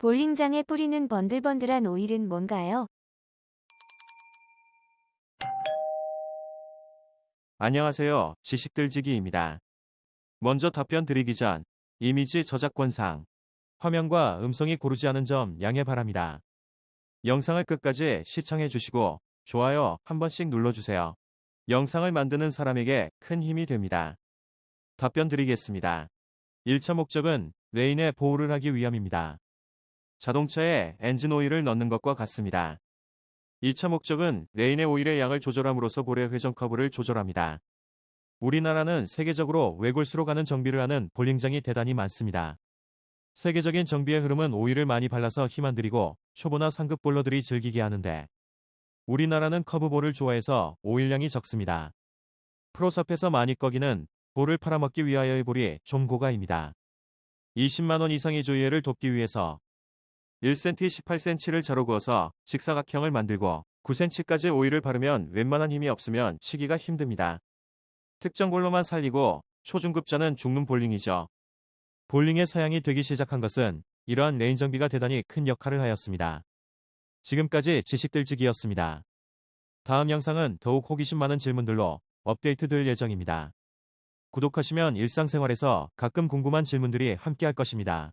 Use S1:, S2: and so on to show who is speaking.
S1: 볼링장에 뿌리는 번들번들한 오일은 뭔가요?
S2: 안녕하세요. 지식들지기입니다. 먼저 답변 드리기 전 이미지 저작권상 화면과 음성이 고르지 않은 점 양해 바랍니다. 영상을 끝까지 시청해 주시고 좋아요 한 번씩 눌러주세요. 영상을 만드는 사람에게 큰 힘이 됩니다. 답변 드리겠습니다. 1차 목적은 레인의 보호를 하기 위함입니다. 자동차에 엔진 오일을 넣는 것과 같습니다. 2차 목적은 레인의 오일의 양을 조절함으로써 볼의 회전 커브를 조절합니다. 우리나라는 세계적으로 외골수로 가는 정비를 하는 볼링장이 대단히 많습니다. 세계적인 정비의 흐름은 오일을 많이 발라서 힘 안 들이고 초보나 상급 볼러들이 즐기게 하는데 우리나라는 커브볼을 좋아해서 오일량이 적습니다. 프로섭에서 많이 꺼기는 볼을 팔아먹기 위하여의 볼이 좀 고가입니다. 20만원 이상의 조이해를 돕기 위해서 1cm 18cm를 자로 구워서 직사각형을 만들고 9cm까지 오일을 바르면 웬만한 힘이 없으면 치기가 힘듭니다. 특정 볼로만 살리고 초중급자는 죽는 볼링이죠. 볼링의 사양이 되기 시작한 것은 이러한 레인 정비가 대단히 큰 역할을 하였습니다. 지금까지 지식들지기였습니다. 다음 영상은 더욱 호기심 많은 질문들로 업데이트될 예정입니다. 구독하시면 일상생활에서 가끔 궁금한 질문들이 함께할 것입니다.